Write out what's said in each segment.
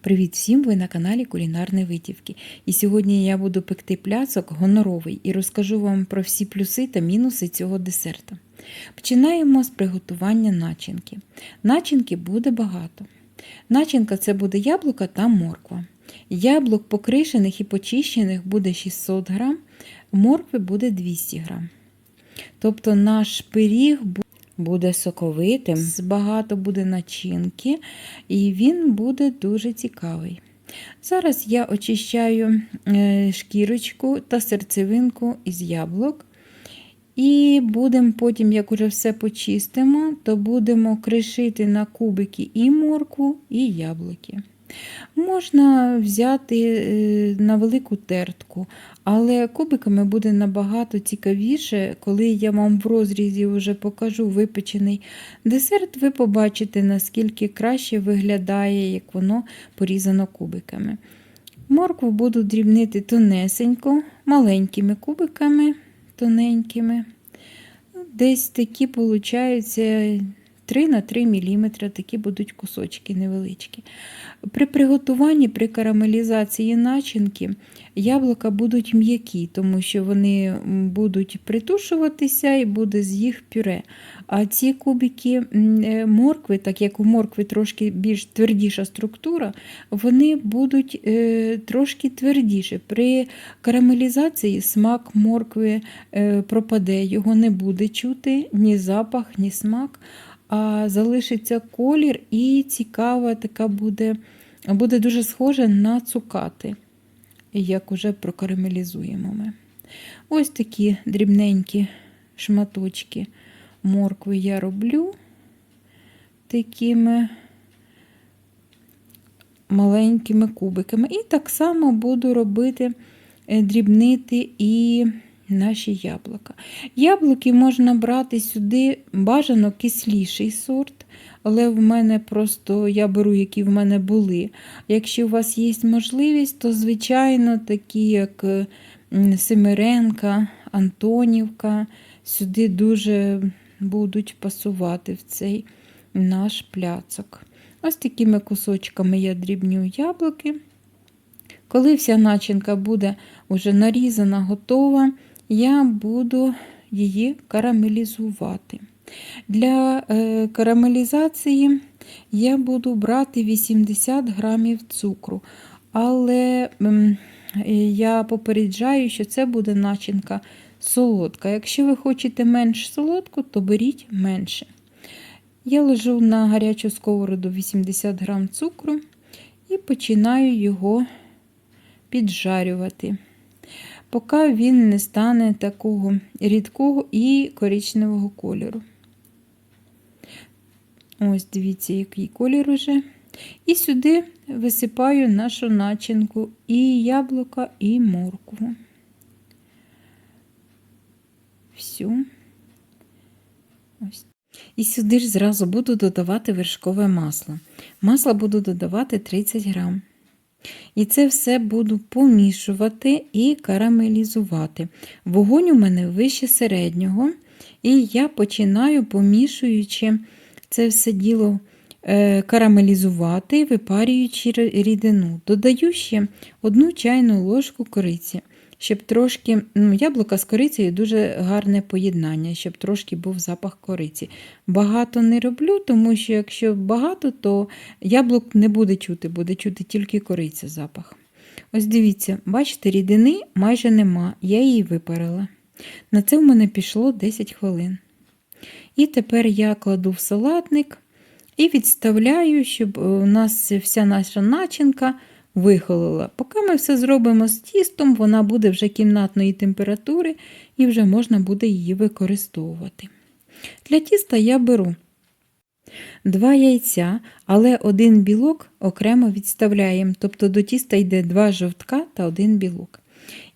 Привіт всім! Ви на каналі Кулінарні Витівки. І сьогодні я буду пекти пляцок гоноровий і розкажу вам про всі плюси та мінуси цього десерта. Починаємо з приготування начинки. Начинки буде багато. Начинка це буде яблука та морква. Яблук покришених і почищених буде 600 г, моркви буде 200 г. Тобто наш пиріг буде буде соковитим, багато буде начинки, і він буде дуже цікавий. Зараз я очищаю е, шкірочку та серцевинку із яблук. І будемо потім, як уже все почистимо, то будемо кришити на кубики і морку, і яблуки. Можна взяти е, на велику тертку, але кубиками буде набагато цікавіше, коли я вам в розрізі вже покажу випечений десерт, ви побачите, наскільки краще виглядає, як воно порізано кубиками. Моркву буду дрібнити тонесенько, маленькими кубиками, тоненькими. Десь такі, виходить, 3 на 3 мм такі будуть кусочки невеличкі. При приготуванні, при карамелізації начинки яблука будуть м'які, тому що вони будуть притушуватися і буде з їх пюре. А ці кубики е, моркви, так як у моркви трошки більш твердіша структура, вони будуть е, трошки твердіше. При карамелізації смак моркви е, пропаде, його не буде чути ні запах, ні смак залишиться колір і цікава така буде, буде дуже схожа на цукати, як уже прокарамелізуємо ми. Ось такі дрібненькі шматочки моркви я роблю такими маленькими кубиками. І так само буду робити е, дрібнити і наші яблука. Яблуки можна брати сюди бажано кисліший сорт, але в мене просто я беру, які в мене були. Якщо у вас є можливість, то, звичайно, такі, як Семиренка, Антонівка, сюди дуже будуть пасувати в цей наш пляцок. Ось такими кусочками я дрібню яблуки. Коли вся начинка буде вже нарізана, готова, я буду її карамелізувати. Для е, карамелізації я буду брати 80 грамів цукру, але е, я попереджаю, що це буде начинка солодка. Якщо ви хочете менш солодку, то беріть менше. Я ложу на гарячу сковороду 80 грам цукру і починаю його піджарювати поки він не стане такого рідкого і коричневого кольору. Ось, дивіться, який колір уже. І сюди висипаю нашу начинку і яблука, і моркву. Всю. Ось. І сюди ж зразу буду додавати вершкове масло. Масло буду додавати 30 грам. І це все буду помішувати і карамелізувати. Вогонь у мене вище середнього, і я починаю, помішуючи це все діло е, карамелізувати, випарюючи рідину. Додаю ще одну чайну ложку кориці щоб трошки ну, яблука з корицею дуже гарне поєднання, щоб трошки був запах кориці. Багато не роблю, тому що якщо багато, то яблук не буде чути, буде чути тільки кориця запах. Ось дивіться, бачите, рідини майже нема, я її випарила. На це в мене пішло 10 хвилин. І тепер я кладу в салатник і відставляю, щоб у нас вся наша начинка вихолола. Поки ми все зробимо з тістом, вона буде вже кімнатної температури і вже можна буде її використовувати. Для тіста я беру два яйця, але один білок окремо відставляємо, тобто до тіста йде два жовтка та один білок.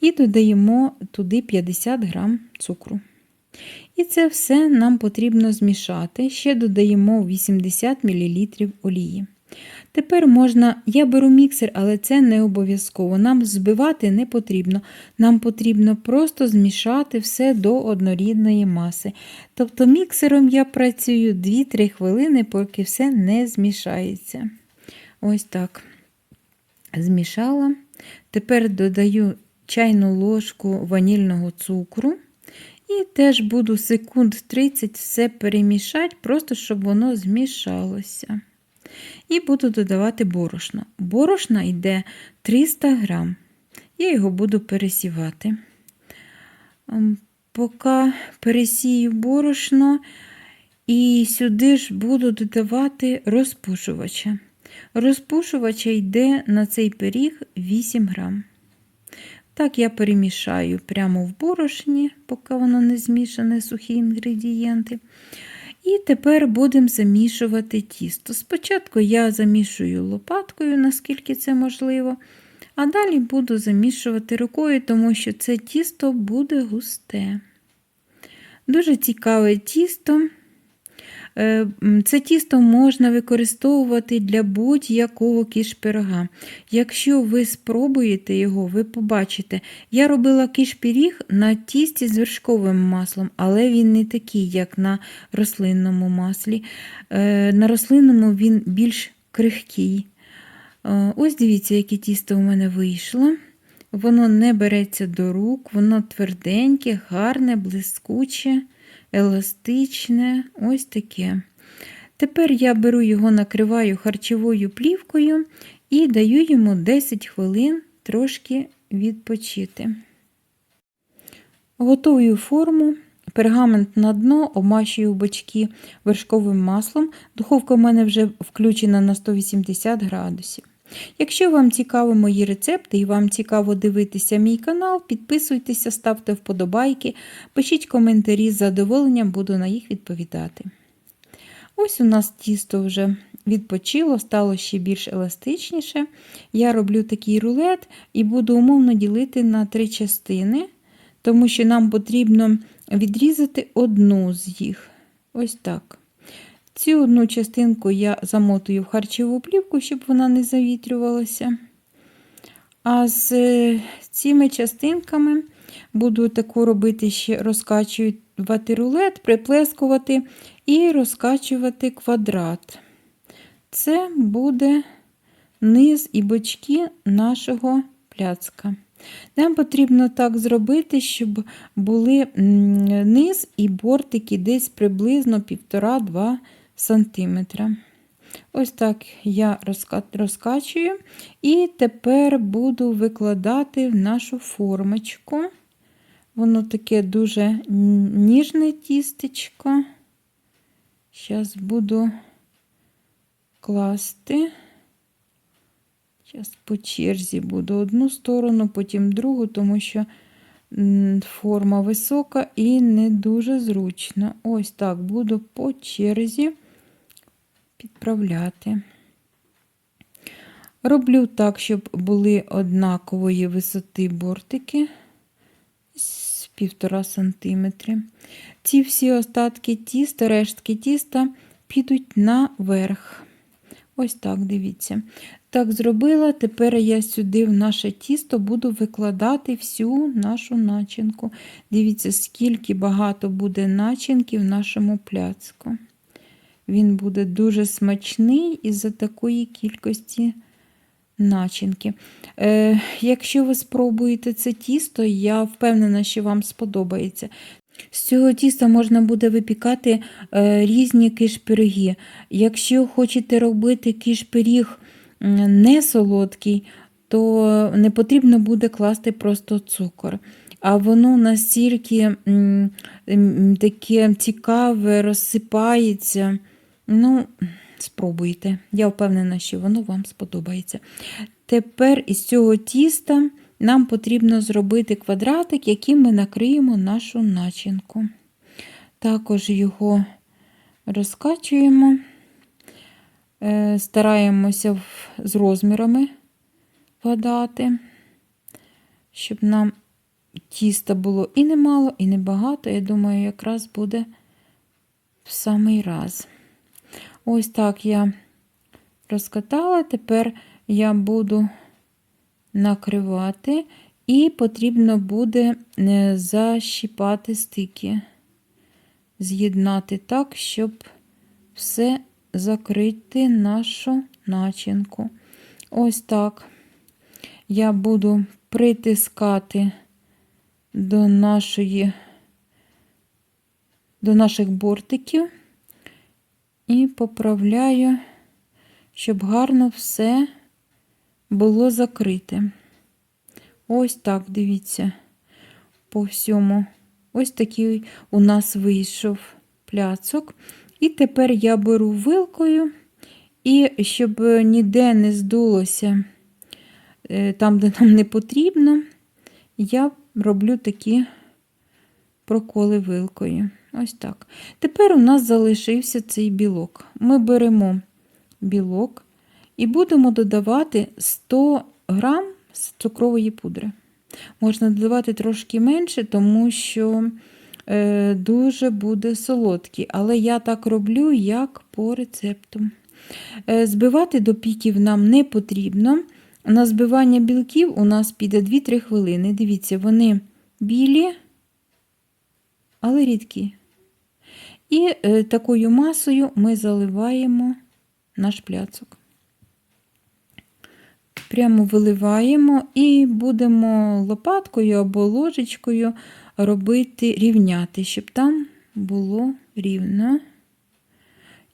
І додаємо туди 50 грам цукру. І це все нам потрібно змішати. Ще додаємо 80 мл олії. Тепер можна, я беру міксер, але це не обов'язково. Нам збивати не потрібно. Нам потрібно просто змішати все до однорідної маси. Тобто міксером я працюю 2-3 хвилини, поки все не змішається. Ось так. Змішала. Тепер додаю чайну ложку ванільного цукру. І теж буду секунд 30 все перемішати, просто щоб воно змішалося. І буду додавати борошно. Борошна йде 300 грам. Я його буду пересівати. Ем, Поки пересію борошно, і сюди ж буду додавати розпушувача. Розпушувача йде на цей пиріг 8 грам. Так я перемішаю прямо в борошні, поки воно не змішане, сухі інгредієнти. І тепер будемо замішувати тісто. Спочатку я замішую лопаткою, наскільки це можливо, а далі буду замішувати рукою, тому що це тісто буде густе. Дуже цікаве тісто. Е, Це тісто можна використовувати для будь-якого кіш-пирога. Якщо ви спробуєте його, ви побачите. Я робила кіш-пиріг на тісті з вершковим маслом, але він не такий, як на рослинному маслі. Е, На рослинному він більш крихкий. Е, Ось дивіться, яке тісто у мене вийшло. Воно не береться до рук, воно тверденьке, гарне, блискуче еластичне, ось таке. Тепер я беру його, накриваю харчовою плівкою і даю йому 10 хвилин трошки відпочити. Готую форму, пергамент на дно, обмащую бочки вершковим маслом. Духовка в мене вже включена на 180 градусів. Якщо вам цікаві мої рецепти і вам цікаво дивитися мій канал, підписуйтеся, ставте вподобайки, пишіть коментарі, з задоволенням буду на їх відповідати. Ось у нас тісто вже відпочило, стало ще більш еластичніше. Я роблю такий рулет і буду умовно ділити на три частини, тому що нам потрібно відрізати одну з їх. Ось так. Цю одну частинку я замотую в харчову плівку, щоб вона не завітрювалася. А з е, цими частинками буду таку робити ще розкачувати рулет, приплескувати і розкачувати квадрат. Це буде низ і бочки нашого пляцка. Нам потрібно так зробити, щоб були низ і бортики десь приблизно 1,5-2 сантиметра. Ось так я розкачую. І тепер буду викладати в нашу формочку. Воно таке дуже ніжне тістечко. Зараз буду класти. Зараз по черзі буду одну сторону, потім другу, тому що форма висока і не дуже зручно. Ось так буду по черзі підправляти. Роблю так, щоб були однакової висоти бортики з півтора сантиметри. Ці всі остатки тіста, рештки тіста підуть наверх. Ось так, дивіться. Так зробила, тепер я сюди в наше тісто буду викладати всю нашу начинку. Дивіться, скільки багато буде начинки в нашому пляцку. Він буде дуже смачний із-за такої кількості начинки. Е, Якщо ви спробуєте це тісто, я впевнена, що вам сподобається. З цього тіста можна буде випікати е, різні киш-пироги. Якщо хочете робити киш-пиріг не солодкий, то не потрібно буде класти просто цукор. А воно настільки м, м, таке цікаве, розсипається. Ну, спробуйте. Я впевнена, що воно вам сподобається. Тепер із цього тіста нам потрібно зробити квадратик, яким ми накриємо нашу начинку. Також його розкачуємо, е, стараємося з розмірами вгадати, щоб нам тіста було і немало, і небагато. Я думаю, якраз буде в самий раз. Ось так я розкатала, тепер я буду накривати, і потрібно буде е, защіпати стики, з'єднати так, щоб все закрити нашу начинку. Ось так. я буду притискати до нашої, до наших бортиків і поправляю, щоб гарно все було закрите. Ось так, дивіться, по всьому. Ось такий у нас вийшов пляцок. І тепер я беру вилкою, і щоб ніде не здулося е, там, де нам не потрібно, я роблю такі проколи вилкою. Ось так. Тепер у нас залишився цей білок. Ми беремо білок і будемо додавати 100 грам цукрової пудри. Можна додавати трошки менше, тому що е, дуже буде солодкий. Але я так роблю, як по рецепту. Е, збивати до піків нам не потрібно. На збивання білків у нас піде 2-3 хвилини. Дивіться, вони білі, але рідкі. І е, такою масою ми заливаємо наш пляцок. Прямо виливаємо і будемо лопаткою або ложечкою робити рівняти, щоб там було рівно.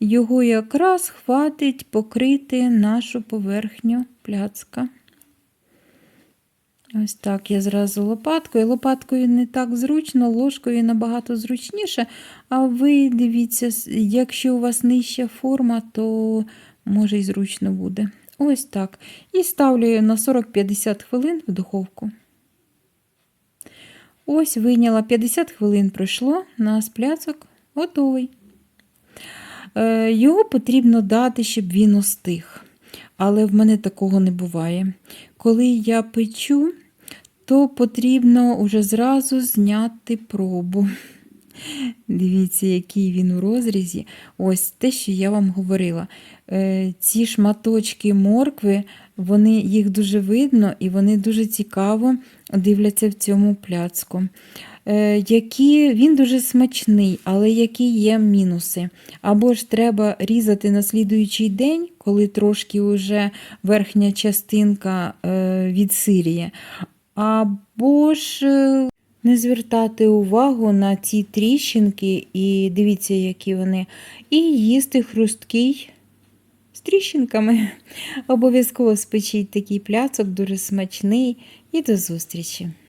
Його якраз хватить покрити нашу поверхню пляцка. Ось так я зразу лопаткою. Лопаткою не так зручно, ложкою набагато зручніше. А ви дивіться, якщо у вас нижча форма, то може і зручно буде. Ось так. І ставлю на 40-50 хвилин в духовку. Ось вийняла 50 хвилин пройшло, наш пляцок готовий. Е, Його потрібно дати, щоб він остиг. Але в мене такого не буває. Коли я печу, то потрібно уже зразу зняти пробу. Дивіться, який він у розрізі. Ось те, що я вам говорила. Е, Ці шматочки моркви, вони, їх дуже видно і вони дуже цікаво дивляться в цьому пляцку. Е, Які, Він дуже смачний, але які є мінуси. Або ж треба різати на слідуючий день, коли трошки вже верхня частинка е, відсиріє. Або ж е, не звертати увагу на ці тріщинки, і дивіться, які вони, і їсти хрусткий з тріщинками. Обов'язково спечіть такий пляцок, дуже смачний. І до зустрічі!